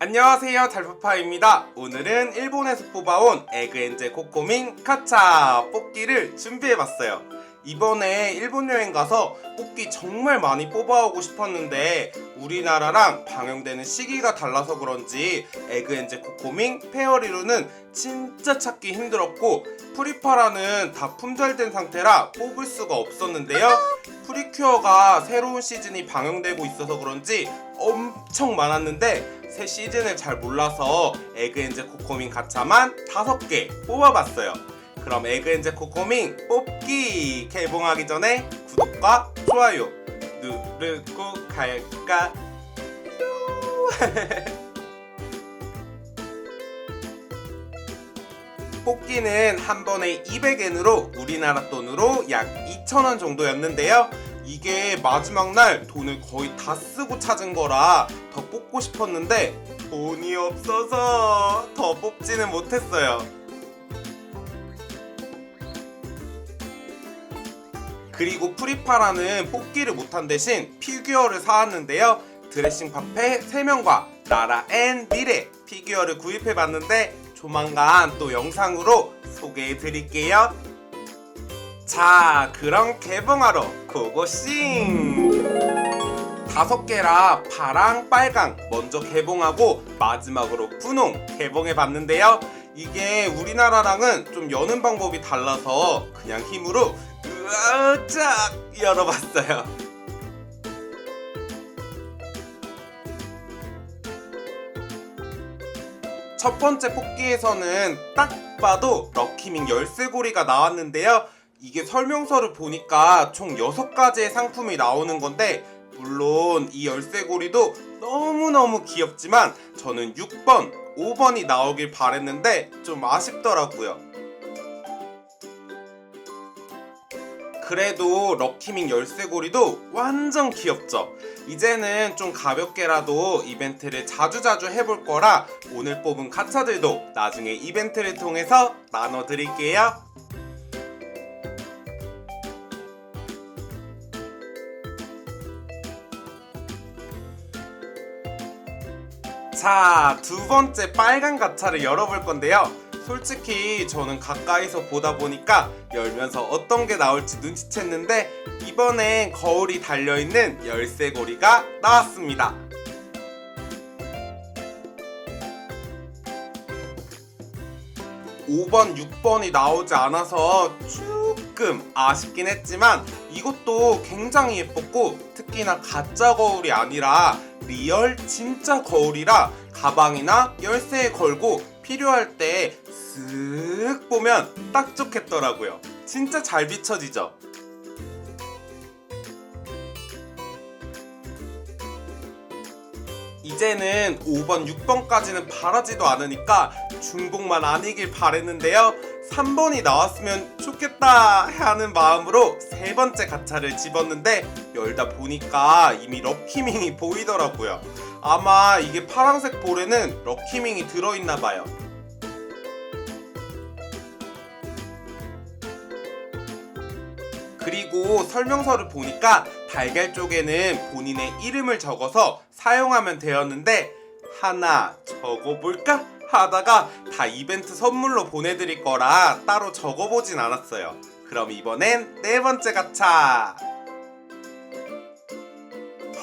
안녕하세요 달파파입니다. 오늘은 일본에서 뽑아온 에그엔젤 코코밍 카차 뽑기를 준비해봤어요. 이번에 일본 여행 가서 뽑기 정말 많이 뽑아오고 싶었는데 우리나라랑 방영되는 시기가 달라서 그런지 에그엔젤 코코밍 페어리루는 진짜 찾기 힘들었고 프리파라는 다 품절된 상태라 뽑을 수가 없었는데요. 프리큐어가 새로운 시즌이 방영되고 있어서 그런지 엄청 많았는데 새 시즌을 잘 몰라서 에그엔젤 코코밍 가차만 5개 뽑아봤어요. 그럼 에그엔젤 코코밍 뽑기 개봉하기 전에 구독과 좋아요 누르고 갈까? 뽑기는 한 번에 200엔으로 우리나라 돈으로 약 2,000원 정도였는데요. 이게 마지막 날 돈을 거의 다 쓰고 찾은 거라 더 뽑고 싶었는데 돈이 없어서 더 뽑지는 못했어요. 그리고 프리파라는 뽑기를 못한 대신 피규어를 사왔는데요. 드레싱 파페 3명과 나라 앤 미래 피규어를 구입해 봤는데 조만간 또 영상으로 소개해 드릴게요. 자, 그럼 개봉하러 고고싱! 다섯 개라 파랑, 빨강 먼저 개봉하고 마지막으로 분홍 개봉해 봤는데요. 이게 우리나라랑은 좀 여는 방법이 달라서 그냥 힘으로 으악 열어봤어요. 첫 번째 뽑기에서는 딱 봐도 럭키밍 열쇠고리가 나왔는데요. 이게 설명서를 보니까 총 6가지의 상품이 나오는 건데 물론 이 열쇠고리도 너무너무 귀엽지만 저는 6번, 5번이 나오길 바랬는데 좀 아쉽더라고요. 그래도 럭키밍 열쇠고리도 완전 귀엽죠? 이제는 좀 가볍게라도 이벤트를 자주자주 해볼 거라 오늘 뽑은 가차들도 나중에 이벤트를 통해서 나눠드릴게요. 자, 두 번째 빨간 가차를 열어볼 건데요. 솔직히 저는 가까이서 보다 보니까 열면서 어떤 게 나올지 눈치챘는데 이번엔 거울이 달려있는 열쇠고리가 나왔습니다. 오번 6번이 나오지 않아서 조금 아쉽긴 했지만 이것도 굉장히 예뻤고 특히나 가짜 거울이 아니라 리얼 진짜 거울이라 가방이나 열쇠에 걸고 필요할 때 쓱 보면 딱 좋겠더라고요. 진짜 잘 비춰지죠? 이제는 5번, 6번까지는 바라지도 않으니까 중복만 아니길 바랬는데요. 3번이 나왔으면 좋겠다 하는 마음으로 세 번째 가차를 집었는데 열다 보니까 이미 럭키밍이 보이더라고요. 아마 이게 파란색 볼에는 럭키밍이 들어있나 봐요. 그리고 설명서를 보니까 달걀 쪽에는 본인의 이름을 적어서 사용하면 되었는데 하나 적어볼까? 하다가 다 이벤트 선물로 보내드릴 거라 따로 적어보진 않았어요. 그럼 이번엔 네 번째 가차.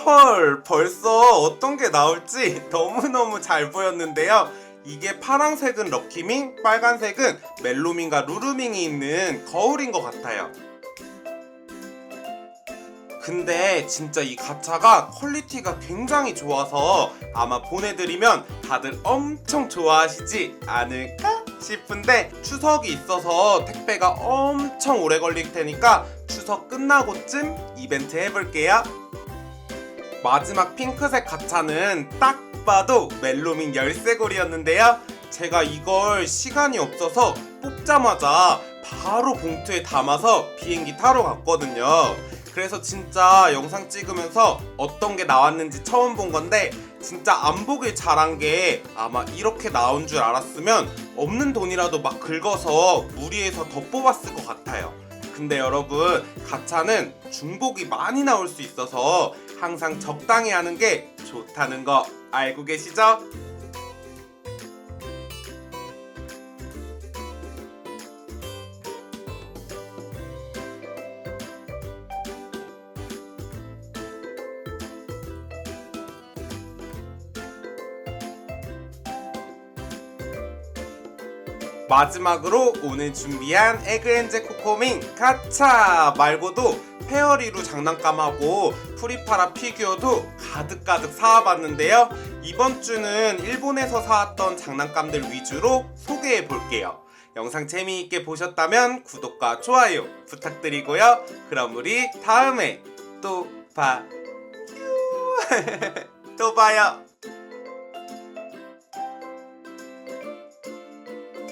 헐, 벌써 어떤 게 나올지 너무너무 잘 보였는데요. 이게 파란색은 럭키밍, 빨간색은 멜로밍과 루루밍이 있는 거울인 것 같아요. 근데 진짜 이 가차가 퀄리티가 굉장히 좋아서 아마 보내드리면 다들 엄청 좋아하시지 않을까 싶은데 추석이 있어서 택배가 엄청 오래 걸릴 테니까 추석 끝나고쯤 이벤트 해볼게요. 마지막 핑크색 가차는 딱 봐도 멜로밍 열쇠고리였는데요. 제가 이걸 시간이 없어서 뽑자마자 바로 봉투에 담아서 비행기 타러 갔거든요. 그래서 진짜 영상 찍으면서 어떤 게 나왔는지 처음 본 건데 진짜 안 보길 잘한 게 아마 이렇게 나온 줄 알았으면 없는 돈이라도 막 긁어서 무리해서 더 뽑았을 것 같아요. 근데 여러분 가차는 중복이 많이 나올 수 있어서 항상 적당히 하는 게 좋다는 거 알고 계시죠? 마지막으로 오늘 준비한 에그엔젤 코코밍 가차 말고도 페어리루 장난감하고 프리파라 피규어도 가득가득 사와봤는데요. 이번 주는 일본에서 사왔던 장난감들 위주로 소개해 볼게요. 영상 재미있게 보셨다면 구독과 좋아요 부탁드리고요. 그럼 우리 다음에 또 봐요. 또 봐요.